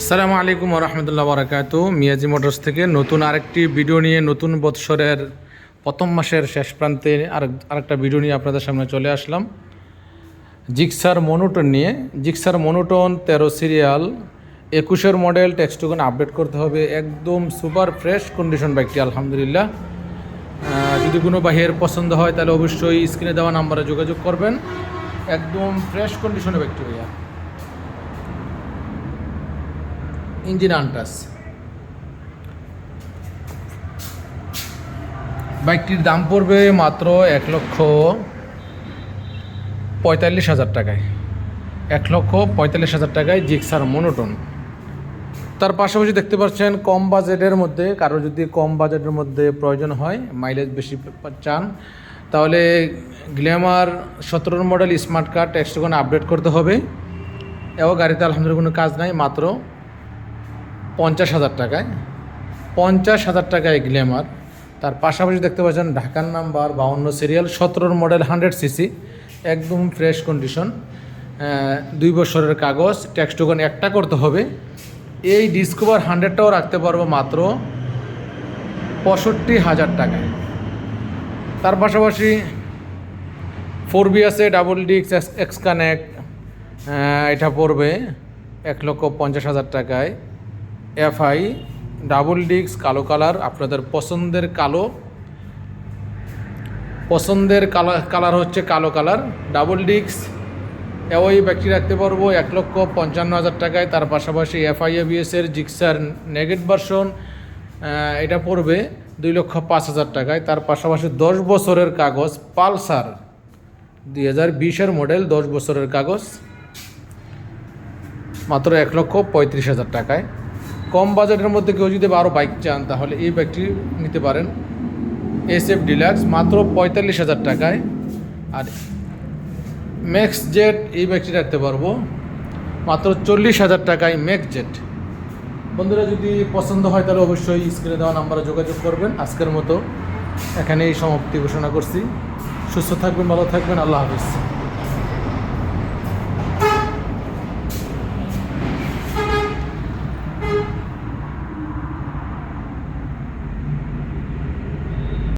আসসালামু আলাইকুম রহমতুল্লাহ বারাকাতু মিয়াজি মোটরস থেকে নতুন আরেকটি ভিডিও নিয়ে, নতুন বৎসরের প্রথম মাসের শেষ প্রান্তে আর আরেকটা ভিডিও নিয়ে আপনাদের সামনে চলে আসলাম। জিক্সার মনোটন নিয়ে। জিক্সার মনোটন তেরো সিরিয়াল, একুশের মডেল, টেক্সটুকুন আপডেট করতে হবে। একদম সুপার ফ্রেশ কন্ডিশন বাইকটি, আলহামদুলিল্লাহ। যদি কোনো বাহির পছন্দ হয়, তাহলে অবশ্যই স্ক্রিনে দেওয়া নাম্বারে যোগাযোগ করবেন। একদম ফ্রেশ কন্ডিশনে বাইকটি ইঞ্জিন আনটাস বাইকটির দাম পড়বে মাত্র এক লক্ষ পঁয়তাল্লিশ হাজার টাকায়। এক লক্ষ পঁয়তাল্লিশ হাজার টাকায় জিক্সার মনোটন। তার পাশাপাশি দেখতে পাচ্ছেন কম বাজেটের মধ্যে, কারও যদি কম বাজেটের মধ্যে প্রয়োজন হয় মাইলেজ বেশি চান, তাহলে গ্ল্যামার সতেরোর মডেল স্মার্ট কার্ড টেক্সটগুলো আপডেট করতে হবে। এও গাড়িতে আলহামদুলিল্লাহ কোনো কাজ নাই, মাত্র পঞ্চাশ হাজার টাকায়, পঞ্চাশ হাজার টাকায় গ্ল্যামার। তার পাশাপাশি দেখতে পাচ্ছেন ঢাকার নাম্বার বাউন্ন সিরিয়াল, সতেরোর মডেল হান্ড্রেড সিসি, একদম ফ্রেশ কন্ডিশন। দুই বছরের কাগজ, ট্যাক্স টোকন একটা করতে হবে। এই ডিসকভার হান্ড্রেডটাও রাখতে পারব মাত্র পঁয়ষট্টি হাজার টাকায়। তার পাশাপাশি ফোর বি আছে ডাবল ডিক্স এক্স কানেক্ট এটা পড়বে এক লক্ষ পঞ্চাশ হাজার টাকায়। এফআই ডাবল ডিক্স কালো কালার আপনাদের পছন্দের কালো। পছন্দের কালার কালার হচ্ছে কালো কালার ডাবল ডিক্স ওই ব্যাগটি রাখতে পারব এক লক্ষ পঞ্চান্ন হাজার টাকায়। তার পাশাপাশি এফআই এবিএসের জিক্সার নেগেট ভার্সন এটা পড়বে দুই লক্ষ পাঁচ হাজার টাকায়। তার পাশাপাশি দশ বছরের কাগজ, পালসার, দুই হাজার বিশের মডেল দশ বছরের কাগজ, মাত্র এক লক্ষ পঁয়ত্রিশ হাজার টাকায়। কম বাজেটের মধ্যে কেউ যদি আরও বাইক চান, তাহলে এই বাইকটি নিতে পারেন। এস এফ ডিলাক্স মাত্র পঁয়তাল্লিশ হাজার টাকায়। আর ম্যাক্স জেট এই বাইকটি রাখতে পারব। মাত্র চল্লিশ হাজার টাকায় ম্যাক্স জেট বন্ধুরা, যদি পছন্দ হয়, তাহলে অবশ্যই স্ক্রিনে দেওয়া নাম্বারে যোগাযোগ করবেন। আজকের মতো এখানেই সমাপ্তি ঘোষণা করছি। সুস্থ থাকবেন, ভালো থাকবেন। আল্লাহ হাফিজ।